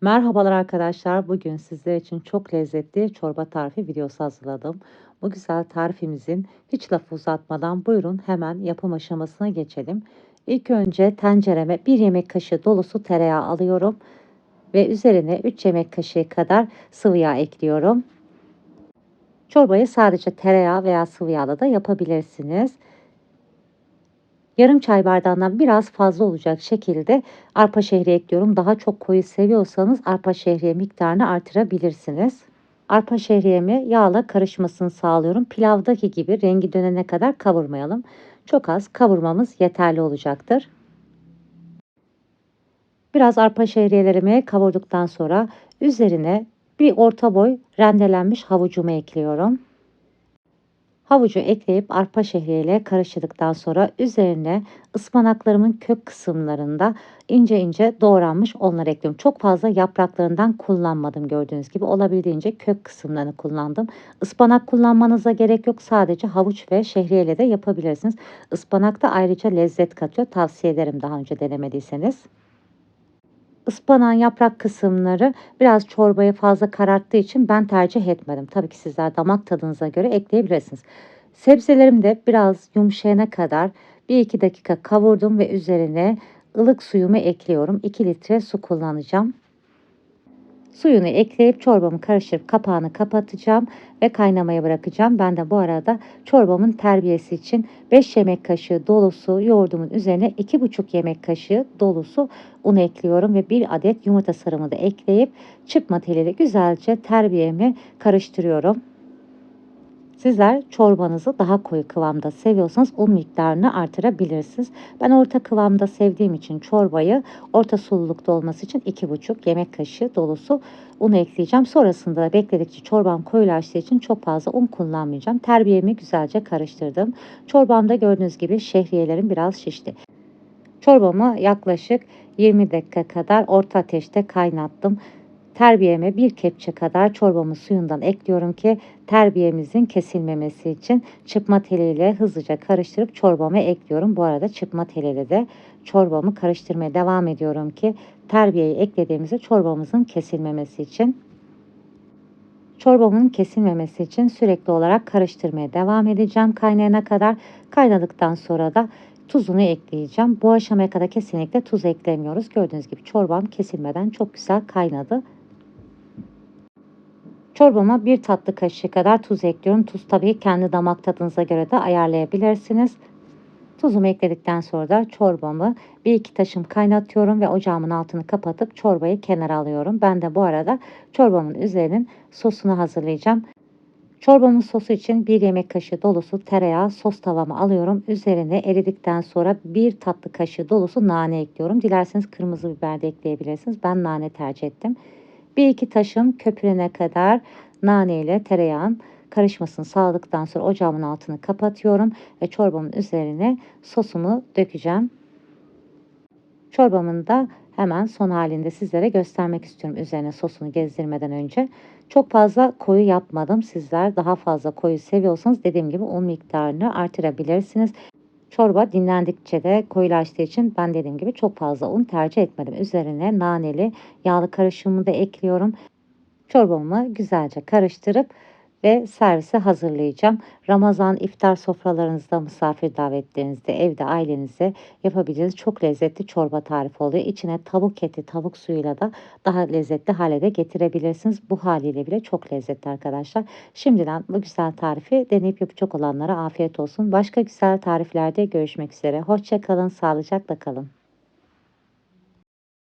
Merhabalar arkadaşlar. Bugün sizler için çok lezzetli çorba tarifi videosu hazırladım. Bu güzel tarifimizin hiç laf uzatmadan buyurun hemen yapım aşamasına geçelim. İlk önce tencereme 1 yemek kaşığı dolusu tereyağı alıyorum ve üzerine 3 yemek kaşığı kadar sıvı yağ ekliyorum. Çorbayı sadece tereyağı veya sıvı yağla da yapabilirsiniz. Yarım çay bardağından biraz fazla olacak şekilde arpa şehriye ekliyorum. Daha çok koyu seviyorsanız arpa şehriye miktarını artırabilirsiniz. Arpa şehriyemi yağla karışmasını sağlıyorum. Pilavdaki gibi rengi dönene kadar kavurmayalım. Çok az kavurmamız yeterli olacaktır. Biraz arpa şehriyelerimi kavurduktan sonra üzerine bir orta boy rendelenmiş havucumu ekliyorum. Havucu ekleyip arpa şehriye ile karıştırdıktan sonra üzerine ıspanaklarımın kök kısımlarında ince ince doğranmış onları ekliyorum. Çok fazla yapraklarından kullanmadım gördüğünüz gibi. Olabildiğince kök kısımlarını kullandım. Ispanak kullanmanıza gerek yok. Sadece havuç ve şehriye ile de yapabilirsiniz. Ispanak da ayrıca lezzet katıyor. Tavsiye ederim daha önce denemediyseniz. Ispanağın yaprak kısımları biraz çorbayı fazla kararttığı için ben tercih etmedim. Tabii ki sizler damak tadınıza göre ekleyebilirsiniz. Sebzelerim de biraz yumuşayana kadar 1-2 dakika kavurdum ve üzerine ılık suyumu ekliyorum. 2 litre su kullanacağım. Suyunu ekleyip çorbamı karıştırıp kapağını kapatacağım ve kaynamaya bırakacağım. Ben de bu arada çorbamın terbiyesi için 5 yemek kaşığı dolusu yoğurdumun üzerine 2,5 yemek kaşığı dolusu un ekliyorum ve 1 adet yumurta sarımı da ekleyip çırpma teliyle güzelce terbiyemi karıştırıyorum. Sizler çorbanızı daha koyu kıvamda seviyorsanız un miktarını artırabilirsiniz. Ben orta kıvamda sevdiğim için çorbayı orta sululukta olması için 2,5 yemek kaşığı dolusu un ekleyeceğim. Sonrasında bekledikçe çorbam koyulaştığı için çok fazla un kullanmayacağım. Terbiyemi güzelce karıştırdım. Çorbamda gördüğünüz gibi şehriyelerim biraz şişti. Çorbamı yaklaşık 20 dakika kadar orta ateşte kaynattım. Terbiyeme bir kepçe kadar çorbamın suyundan ekliyorum ki terbiyemizin kesilmemesi için çırpma teliyle hızlıca karıştırıp çorbama ekliyorum. Bu arada çırpma teliyle de çorbamı karıştırmaya devam ediyorum ki terbiyeyi eklediğimizde çorbamızın kesilmemesi için. Çorbamın kesilmemesi için sürekli olarak karıştırmaya devam edeceğim kaynayana kadar. Kaynadıktan sonra da tuzunu ekleyeceğim. Bu aşamaya kadar kesinlikle tuz eklemiyoruz. Gördüğünüz gibi çorbam kesilmeden çok güzel kaynadı. Çorbama bir tatlı kaşığı kadar tuz ekliyorum. Tuz tabii kendi damak tadınıza göre de ayarlayabilirsiniz. Tuzumu ekledikten sonra da çorbamı bir iki taşım kaynatıyorum ve ocağımın altını kapatıp çorbayı kenara alıyorum. Ben de bu arada çorbamın üzerinin sosunu hazırlayacağım. Çorbamın sosu için bir yemek kaşığı dolusu tereyağı sos tavamı alıyorum. Üzerine eridikten sonra bir tatlı kaşığı dolusu nane ekliyorum. Dilerseniz kırmızı biber de ekleyebilirsiniz. Ben nane tercih ettim. Bir iki taşım köpürene kadar nane ile tereyağın karışmasını sağladıktan sonra ocağımın altını kapatıyorum ve çorbamın üzerine sosumu dökeceğim. Çorbamın da hemen son halinde sizlere göstermek istiyorum üzerine sosunu gezdirmeden önce. Çok fazla koyu yapmadım. Sizler daha fazla koyu seviyorsanız dediğim gibi un miktarını artırabilirsiniz. Çorba dinlendikçe de koyulaştığı için ben dediğim gibi çok fazla un tercih etmedim. Üzerine naneli yağlı karışımımı da ekliyorum. Çorbamı güzelce karıştırıp ve servise hazırlayacağım. Ramazan iftar sofralarınızda, misafir davetlerinizde, evde ailenize yapabileceğiniz çok lezzetli çorba tarifi oluyor. İçine tavuk eti, tavuk suyuyla da daha lezzetli hale de getirebilirsiniz. Bu haliyle bile çok lezzetli arkadaşlar. Şimdiden bu güzel tarifi deneyip yapacak olanlara afiyet olsun. Başka güzel tariflerde görüşmek üzere. Hoşçakalın, sağlıcakla kalın.